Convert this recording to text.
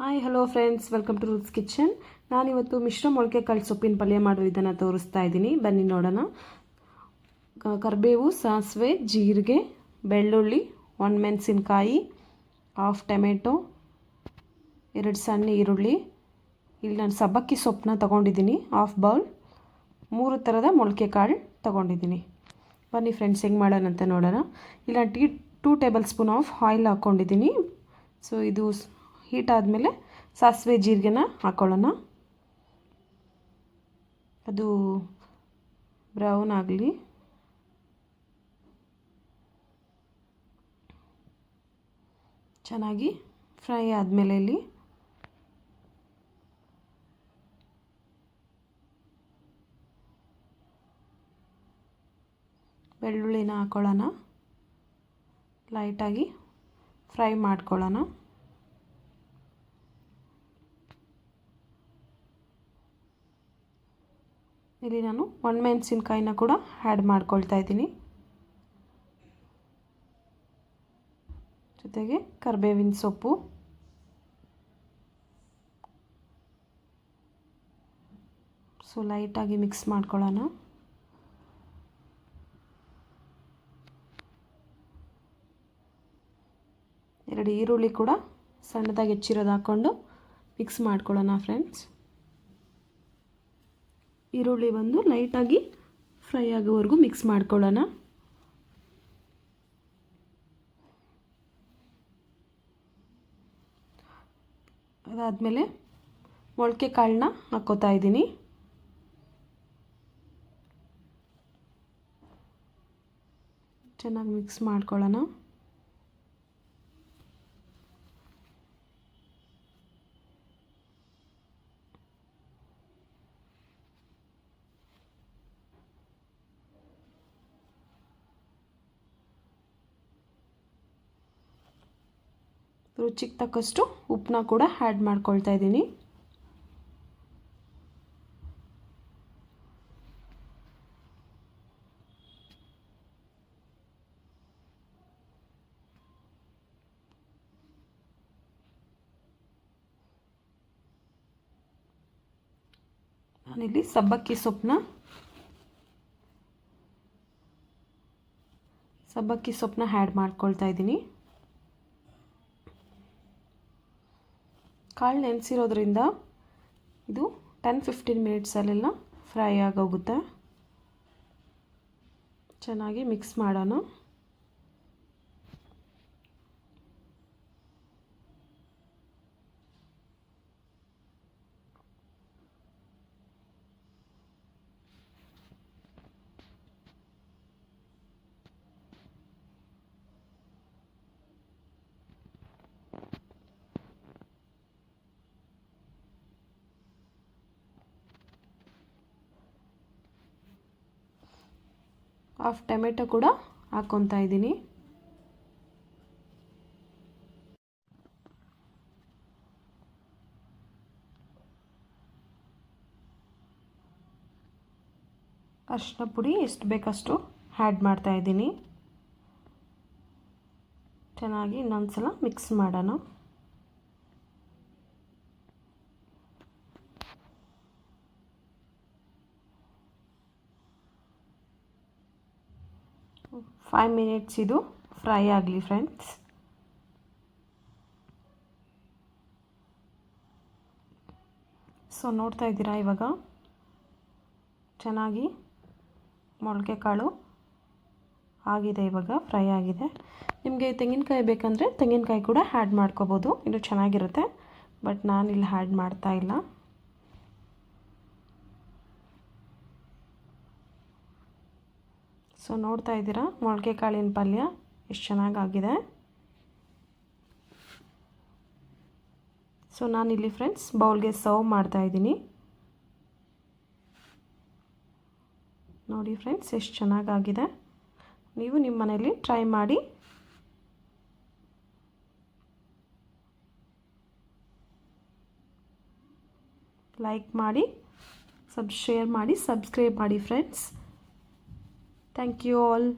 Hi hello friends welcome to roots kitchen ನಾನಿವತ್ತು ಮಿಶ್ರ ಮೊಳಕೆ ಕಾಳು ಸೊಪ್ಪಿನ ಪಲ್ಯ ಮಾಡೋ ಇದನ್ನು ತೋರಿಸ್ತಾ ಇದ್ದೀನಿ. ಬನ್ನಿ ನೋಡೋಣ. ಕರಿಬೇವು, ಸಾಸಿವೆ, ಜೀರಿಗೆ, ಬೆಳ್ಳುಳ್ಳಿ, ಒಣಮೆಣಸಿನ್ಕಾಯಿ ಹಾಫ್ ಟೊಮೆಟೊ, ಎರಡು ಸಣ್ಣ ಈರುಳ್ಳಿ. ಇಲ್ಲಿ ನಾನು ಸಬ್ಬಕ್ಕಿ ಸೊಪ್ಪನ್ನ ತೊಗೊಂಡಿದ್ದೀನಿ ಹಾಫ್ ಬೌಲ್ ಮೂರು ಥರದ ಮೊಳಕೆ ಕಾಳು ತೊಗೊಂಡಿದ್ದೀನಿ. ಬನ್ನಿ ಫ್ರೆಂಡ್ಸ್ ಹೆಂಗೆ ಮಾಡೋಣ ಅಂತ ನೋಡೋಣ. ಇಲ್ಲ ಟೀ two tablespoon of oil ಹಾಕ್ಕೊಂಡಿದ್ದೀನಿ ಸೊ ಇದು ಹೀಟ್ ಆದಮೇಲೆ ಸಾಸಿವೆ ಜೀರಿಗೆನ ಹಾಕ್ಕೊಳ್ಳೋಣ ಅದು ಬ್ರೌನ್ ಆಗಲಿ. ಚೆನ್ನಾಗಿ ಫ್ರೈ ಆದಮೇಲೆ ಇಲ್ಲಿ ಬೆಳ್ಳುಳ್ಳಿನ ಹಾಕ್ಕೊಳ್ಳೋಣ ಲೈಟಾಗಿ ಫ್ರೈ ಮಾಡ್ಕೊಳ್ಳೋಣ. ಇಲ್ಲಿ ನಾನು ಒಣಮೆಣಸಿನ್ಕಾಯಿನ ಕೂಡ ಆ್ಯಡ್ ಮಾಡ್ಕೊಳ್ತಾ ಇದ್ದೀನಿ. ಜೊತೆಗೆ ಕರಿಬೇವಿನ ಸೊಪ್ಪು. ಸೊ ಲೈಟಾಗಿ ಮಿಕ್ಸ್ ಮಾಡ್ಕೊಳ್ಳೋಣ. ಎರಡು ಈರುಳ್ಳಿ ಕೂಡ ಸಣ್ಣದಾಗಿ ಹೆಚ್ಚಿರೋದು ಹಾಕ್ಕೊಂಡು ಮಿಕ್ಸ್ ಮಾಡ್ಕೊಳ್ಳೋಣ ಫ್ರೆಂಡ್ಸ್ ಈರುಳ್ಳಿ ಬಂದು ಲೈಟಾಗಿ ಫ್ರೈ ಆಗೋವರೆಗೂ ಮಿಕ್ಸ್ ಮಾಡ್ಕೊಳ್ಳೋಣ. ಅದಾದಮೇಲೆ ಮೊಳಕೆ ಕಾಳನ್ನ ಹಾಕೋತಾ ಇದ್ದೀನಿ. ಚೆನ್ನಾಗಿ ಮಿಕ್ಸ್ ಮಾಡ್ಕೊಳ್ಳೋಣ. ರುಚಿಗೆ ತಕ್ಕಷ್ಟು ಉಪ್ಪನ್ನ ಕೂಡ ಆ್ಯಡ್ ಮಾಡ್ಕೊಳ್ತಾ ಇದ್ದೀನಿ. ನಾನಿಲ್ಲಿ ಸಬ್ಬಕ್ಕಿ ಸೊಪ್ಪನ್ನ ಸಬ್ಬಕ್ಕಿ ಸೊಪ್ಪನ್ನ ಆ್ಯಡ್ ಮಾಡ್ಕೊಳ್ತಾ ಇದ್ದೀನಿ. ಕಾಳು ನೆನೆಸಿರೋದ್ರಿಂದ ಇದು ಟೆನ್ ಫಿಫ್ಟೀನ್ ಮಿನಿಟ್ಸಲ್ಲೆಲ್ಲ ಫ್ರೈ ಆಗೋಗುತ್ತೆ. ಚೆನ್ನಾಗಿ ಮಿಕ್ಸ್ ಮಾಡೋಣ. ಹಾಫ್ ಟೊಮೆಟೊ ಕೂಡ ಹಾಕ್ಕೊತಾ ಇದ್ದೀನಿ. ಅರಿಶಿನ ಪುಡಿ ಎಷ್ಟು ಬೇಕಷ್ಟು ಆ್ಯಡ್ ಮಾಡ್ತಾಯಿದ್ದೀನಿ ಚೆನ್ನಾಗಿ ಇನ್ನೊಂದು ಸಲ ಮಿಕ್ಸ್ ಮಾಡೋಣ. ಫೈವ್ ಮಿನಿಟ್ಸ್ ಇದು ಫ್ರೈ ಆಗಲಿ ಫ್ರೆಂಡ್ಸ್ ಸೊ ನೋಡ್ತಾ ಇದ್ದೀರಾ ಇವಾಗ? ಚೆನ್ನಾಗಿ ಮೊಳಕೆ ಕಾಳು ಆಗಿದೆ ಇವಾಗ ಫ್ರೈ ಆಗಿದೆ. ನಿಮಗೆ ತೆಂಗಿನಕಾಯಿ ಬೇಕಂದರೆ ತೆಂಗಿನಕಾಯಿ ಕೂಡ ಆ್ಯಡ್ ಮಾಡ್ಕೋಬೋದು. ಇದು ಚೆನ್ನಾಗಿರುತ್ತೆ. ಬಟ್ ನಾನಿಲ್ಲಿ ಹ್ಯಾಡ್ ಮಾಡ್ತಾ ಇಲ್ಲ. ಸೊ ನೋಡ್ತಾ ಇದ್ದೀರಾ? ಮೊಳಕೆ ಕಾಳಿನ ಪಲ್ಯ ಎಷ್ಟು ಚೆನ್ನಾಗಾಗಿದೆ. ಸೊ ನಾನಿಲ್ಲಿ ಫ್ರೆಂಡ್ಸ್ ಬೌಲ್ಗೆ ಸರ್ವ್ ಮಾಡ್ತಾ ಇದ್ದೀನಿ. ನೋಡಿ ಫ್ರೆಂಡ್ಸ್ ಎಷ್ಟು ಚೆನ್ನಾಗಾಗಿದೆ. ನೀವು ನಿಮ್ಮ ಮನೇಲಿ ಟ್ರೈ ಮಾಡಿ. ಲೈಕ್ ಮಾಡಿ ಸಬ್ ಶೇರ್ ಮಾಡಿ ಸಬ್ಸ್ಕ್ರೈಬ್ ಮಾಡಿ ಫ್ರೆಂಡ್ಸ್ Thank you all.